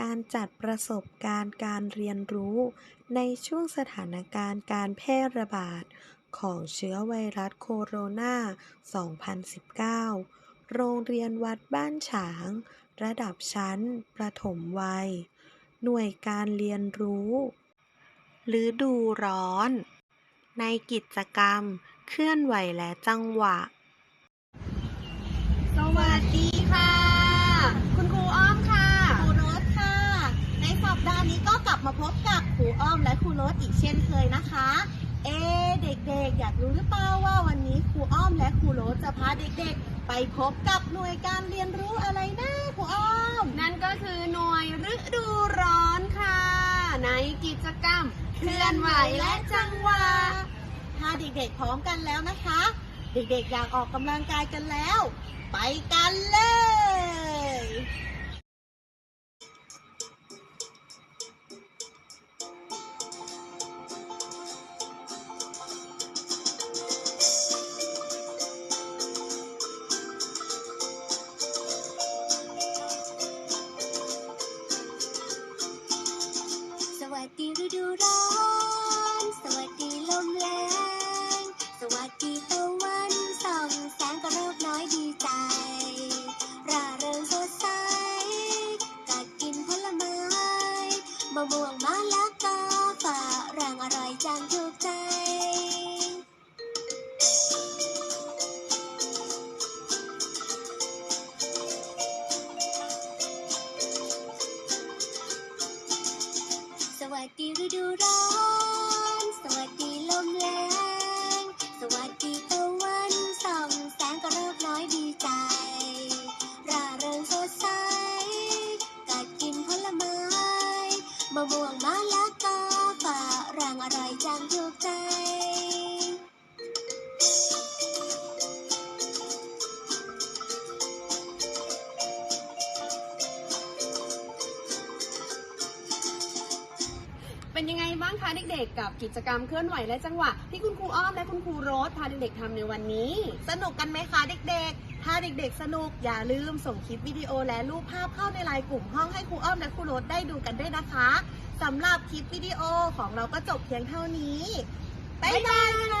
การจัดประสบการณ์การเรียนรู้ในช่วงสถานการณ์การแพร่ระบาดของเชื้อไวรัสโคโรนา 2019 โรงเรียนวัดบ้านฉาง ระดับชั้น ประถมวัย หน่วยการเรียนรู้ฤดูร้อน ในกิจกรรม เคลื่อนไหวและจังหวะ ก็กลับมาพบกับครูอ้อมและครูโรสอีกเช่นเคยนะคะ เอ๊ะเด็กๆ อยากรู้หรือเปล่าว่าวันนี้ครูอ้อมและครูโรสจะพาเด็กๆ ไปพบกับหน่วยการเรียนรู้อะไรนะครูอ้อม นั่นก็คือหน่วยฤดูร้อนค่ะ ในกิจกรรมเคลื่อนไหวและจังหวะถ้าเด็กๆพร้อมกันแล้วนะคะ เด็กๆอยากออกกำลังกายกันแล้ว ไปกันเลย ฤดูร้อน สวัสดีลมแรงสวัสดีตะวันส่องแสงกระรอกน้อยดีใจร่าเริงสดใสกัดกินผลไม้มะม่วงมะละกอฝรั่งอร่อยจังถูกใจ วัสดีฤดูร้อน สวัสดีลมแรงสวัสดีตะวันส่องแสงกระรอกน้อยดีใจร่าเริงสดใส กัดกินผลไม้ มะม่วงมะละกอฝรั่งอร่อยจังถูกใจ เป็นยังไงบ้างคะเด็กๆ กับกิจกรรมเคลื่อนไหวและจังหวะ ที่คุณครูอ้อมและคุณครูโรสพาเด็กๆทำในวันนี้ สนุกกันไหมคะเด็กๆ ถ้าเด็กๆ สนุกอย่าลืมส่งคลิปวิดีโอและรูปภาพเข้าในไลน์กลุ่มห้องให้ครูอ้อมและครูโรสได้ดูกันด้วยนะคะสำหรับคลิปวิดีโอของเราก็จบเพียงเท่านี้บ๊ายบาย